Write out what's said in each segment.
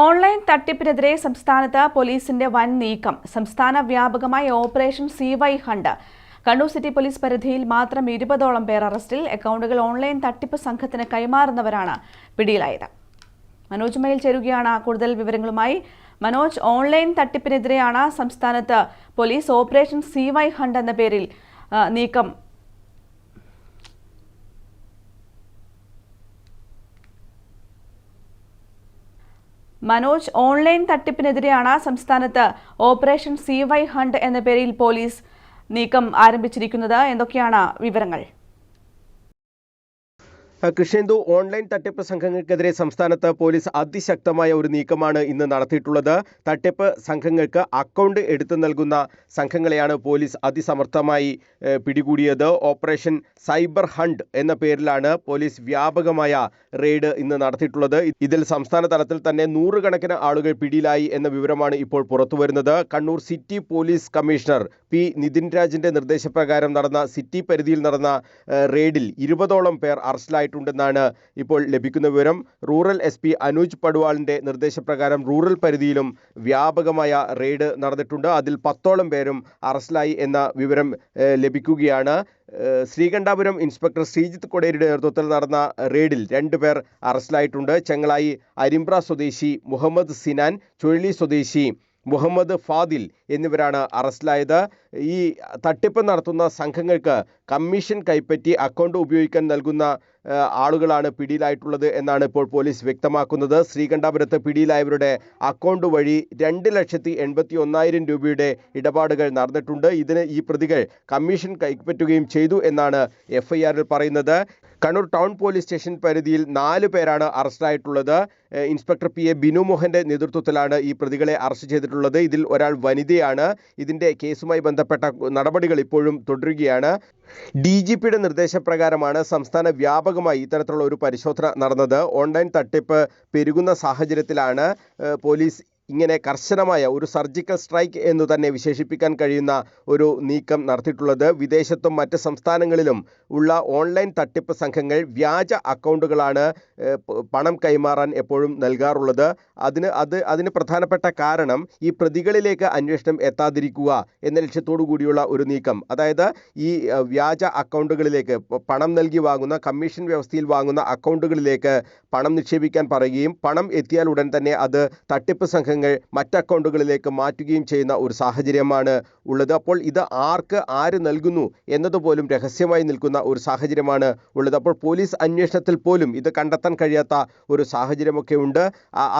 Online തട്ടിപ്പിനെതിരെ സംസ്ഥാനത്ത് പോലീസിന്റെ വൻ നീക്കം. സംസ്ഥാന വ്യാപകമായ operation C Y hunt. Kannur city police പരിധിയിൽ മാത്രം ഇരുപതോളം പേർ അറസ്റ്റിൽ അക്കൗണ്ടുകൾ ഓൺലൈൻ തട്ടിപ്പ് സംഘത്തിന് കൈമാറുന്നവരാണ് പിടിയിലായത്. മനോജ് മയിൽ ചേരുകയാണ് കൂടുതൽ വിവരങ്ങളുമായി. മനോജ് ഓൺലൈൻ തട്ടിപ്പിനെതിരെയാണ് സംസ്ഥാനത്ത് police operation C Y hunt എന്ന പേരിൽ നീക്കം മനോജ് ഓൺലൈൻ തട്ടിപ്പിനെതിരെയാണ് സംസ്ഥാനത്ത് ഓപ്പറേഷൻ സി വൈ ഹണ്ട് എന്ന പേരിൽ പോലീസ് നീക്കം ആരംഭിച്ചിരിക്കുന്നത്. എന്തൊക്കെയാണ് വിവരങ്ങൾ? കൃഷ്ണേന്ദു ഓൺലൈൻ തട്ടിപ്പ് സംഘങ്ങൾക്കെതിരെ സംസ്ഥാനത്ത് പോലീസ് അതിശക്തമായ ഒരു നീക്കമാണ് ഇന്ന് നടത്തിയിട്ടുള്ളത്. തട്ടിപ്പ് സംഘങ്ങൾക്ക് അക്കൗണ്ട് എടുത്തു നൽകുന്ന സംഘങ്ങളെയാണ് പോലീസ് അതിസമർത്ഥമായി പിടികൂടിയത്. ഓപ്പറേഷൻ സൈബർ ഹണ്ട് എന്ന പേരിലാണ് പോലീസ് വ്യാപകമായ റെയ്ഡ് ഇന്ന് നടത്തിയിട്ടുള്ളത്. ഇതിൽ സംസ്ഥാന തലത്തിൽ തന്നെ നൂറുകണക്കിന് ആളുകൾ പിടിയിലായി എന്ന വിവരമാണ് ഇപ്പോൾ പുറത്തുവരുന്നത്. Kannur city police commissioner P. Nithin രാജിന്റെ നിർദ്ദേശപ്രകാരം നടന്ന സിറ്റി പരിധിയിൽ നടന്ന റെയ്ഡിൽ ഇരുപതോളം പേർ അറസ്റ്റിലായിട്ടുണ്ടെന്നാണ് ഇപ്പോൾ ലഭിക്കുന്ന വിവരം. റൂറൽ എസ് പി അനൂജ് പടുവാളിന്റെ നിർദ്ദേശപ്രകാരം റൂറൽ പരിധിയിലും വ്യാപകമായ റെയ്ഡ് നടന്നിട്ടുണ്ട്. അതിൽ പത്തോളം പേരും അറസ്റ്റിലായി എന്ന വിവരം ലഭിക്കുകയാണ്. ശ്രീകണ്ഠാപുരം ഇൻസ്പെക്ടർ ശ്രീജിത്ത് കൊടേരിയുടെ നേതൃത്വത്തിൽ നടന്ന റെയ്ഡിൽ രണ്ടുപേർ അറസ്റ്റിലായിട്ടുണ്ട്. ചെങ്ങളായി അരിമ്പ്ര സ്വദേശി മുഹമ്മദ് സിനാൻ ചുഴലി സ്വദേശി മുഹമ്മദ് ഫാദിൽ എന്നിവരാണ് അറസ്റ്റിലായത്. ഈ തട്ടിപ്പ് നടത്തുന്ന സംഘങ്ങൾക്ക് കമ്മീഷൻ കൈപ്പറ്റി അക്കൗണ്ട് ഉപയോഗിക്കാൻ നൽകുന്ന ആളുകളാണ് പിടിയിലായിട്ടുള്ളത് എന്നാണ് ഇപ്പോൾ പോലീസ് വ്യക്തമാക്കുന്നത്. ശ്രീകണ്ഠാപുരത്ത് പിടിയിലായവരുടെ അക്കൗണ്ട് വഴി രണ്ട് ലക്ഷത്തി എൺപത്തി ഒന്നായിരം രൂപയുടെ ഇടപാടുകൾ നടന്നിട്ടുണ്ട്. ഇതിന് ഈ പ്രതികൾ കമ്മീഷൻ കൈപ്പറ്റുകയും ചെയ്തു എന്നാണ് എഫ്ഐആറിൽ പറയുന്നത്. കണ്ണൂർ ടൗൺ പോലീസ് സ്റ്റേഷൻ പരിധിയിൽ നാല് പേരാണ് അറസ്റ്റായിട്ടുള്ളത് ഇൻസ്പെക്ടർ പി എ ബിനു മോഹന്റെ നേതൃത്വത്തിലാണ് ഈ പ്രതികളെ അറസ്റ്റ് ചെയ്തിട്ടുള്ളത്. ഇതിൽ ഒരാൾ വനിതയാണ്. ഇതിന്റെ കേസുമായി ബന്ധപ്പെട്ട നടപടികൾ ഇപ്പോഴും തുടരുകയാണ്. ഡി ജി പിയുടെ നിർദ്ദേശപ്രകാരമാണ് സംസ്ഥാന വ്യാപകമായി ഇത്തരത്തിലുള്ള ഒരു പരിശോധന നടന്നത്. ഓൺലൈൻ തട്ടിപ്പ് പെരുകുന്ന സാഹചര്യത്തിലാണ് പോലീസ് ഇങ്ങനെ കർശനമായ ഒരു സർജിക്കൽ സ്ട്രൈക്ക് എന്ന് തന്നെ വിശേഷിപ്പിക്കാൻ കഴിയുന്ന ഒരു നീക്കം നടത്തിയിട്ടുള്ളത് വിദേശത്തും മറ്റ് സംസ്ഥാനങ്ങളിലും ഉള്ള ഓൺലൈൻ തട്ടിപ്പ് സംഘങ്ങൾ വ്യാജ അക്കൗണ്ടുകളാണ് പണം കൈമാറാൻ എപ്പോഴും നൽകാറുള്ളത്. അതിന് അത് അതിന് പ്രധാനപ്പെട്ട കാരണം ഈ പ്രതികളിലേക്ക് അന്വേഷണം എത്താതിരിക്കുക എന്ന ലക്ഷ്യത്തോടു കൂടിയുള്ള ഒരു നീക്കം. അതായത് ഈ വ്യാജ അക്കൗണ്ടുകളിലേക്ക് പണം നൽകി വാങ്ങുന്ന കമ്മീഷൻ വ്യവസ്ഥയിൽ വാങ്ങുന്ന അക്കൗണ്ടുകളിലേക്ക് പണം നിക്ഷേപിക്കാൻ പറയുകയും പണം എത്തിയാൽ ഉടൻ തന്നെ അത് തട്ടിപ്പ് സംഘങ്ങൾ മറ്റ് അക്കൗണ്ടുകളിലേക്ക് മാറ്റുകയും ചെയ്യുന്ന ഒരു സാഹചര്യമാണ് ഉള്ളത്. അപ്പോൾ ഇത് ആർക്ക് ആര് നൽകുന്നു എന്നതുപോലും രഹസ്യമായി നിൽക്കുന്ന ഒരു സാഹചര്യമാണ് ഉള്ളത്. അപ്പോൾ പോലീസ് അന്വേഷണത്തിൽ പോലും ഇത് കണ്ടെത്താൻ കഴിയാത്ത ഒരു സാഹചര്യമൊക്കെ ഉണ്ട്.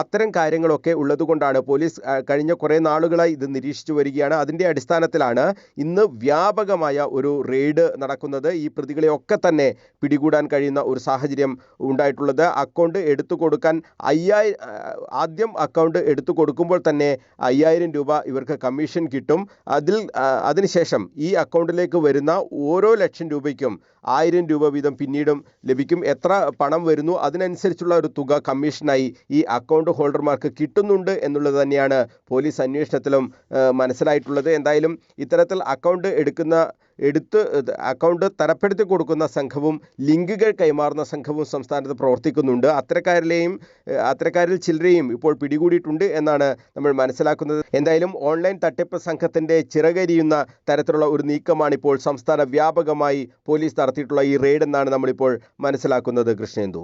അത്തരം കാര്യങ്ങളൊക്കെ ഉള്ളതുകൊണ്ടാണ് പോലീസ് കഴിഞ്ഞ കുറേ നാളുകളായി ഇത് നിരീക്ഷിച്ചു വരികയാണ്. അതിന്റെ അടിസ്ഥാനത്തിലാണ് ഇന്ന് വ്യാപകമായ ഒരു റെയ്ഡ് നടക്കുന്നത്. ഈ പ്രതികളെയൊക്കെ തന്നെ പിടികൂടാൻ കഴിയുന്ന ഒരു സാഹചര്യം ഉണ്ടായിട്ടുള്ളത്. അക്കൗണ്ട് എടുത്തു കൊടുക്കാൻ അയ്യായിരം ആദ്യം അക്കൗണ്ട് എടുത്തു കൊടുക്കുമ്പോൾ തന്നെ അയ്യായിരം രൂപ ഇവർക്ക് കമ്മീഷൻ കിട്ടും. അതിൽ അതിനുശേഷം ഈ അക്കൗണ്ടിലേക്ക് വരുന്ന ഓരോ ലക്ഷം രൂപയ്ക്കും ആയിരം രൂപ വീതം പിന്നീടും ലഭിക്കും. എത്ര പണം വരുന്നു അതിനനുസരിച്ചുള്ള ഒരു തുക കമ്മീഷനായി ഈ അക്കൗണ്ട് ഹോൾഡർമാർക്ക് കിട്ടുന്നുണ്ട് എന്നുള്ളത് തന്നെയാണ് പോലീസ് അന്വേഷണത്തിലും മനസ്സിലായിട്ടുള്ളത്. എന്തായാലും ഇത്തരത്തിൽ അക്കൗണ്ട് എടുക്കുന്ന എടുത്ത് അക്കൗണ്ട് തരപ്പെടുത്തി കൊടുക്കുന്ന സംഘവും ലിങ്കുകൾ കൈമാറുന്ന സംഘവും സംസ്ഥാനത്ത് പ്രവർത്തിക്കുന്നുണ്ട്. അത്തരക്കാരിലെയും അത്തരക്കാരിൽ ചിലരെയും ഇപ്പോൾ പിടികൂടിയിട്ടുണ്ട് എന്നാണ് നമ്മൾ മനസ്സിലാക്കുന്നത്. എന്തായാലും ഓൺലൈൻ തട്ടിപ്പ് സംഘത്തിന്റെ ചിറകരിയുന്ന തരത്തിലുള്ള ഒരു നീക്കമാണ് ഇപ്പോൾ സംസ്ഥാന വ്യാപകമായി പോലീസ് നടത്തിയിട്ടുള്ള ഈ റെയ്ഡ് എന്നാണ് നമ്മളിപ്പോൾ മനസ്സിലാക്കുന്നത് കൃഷ്ണേന്ദു.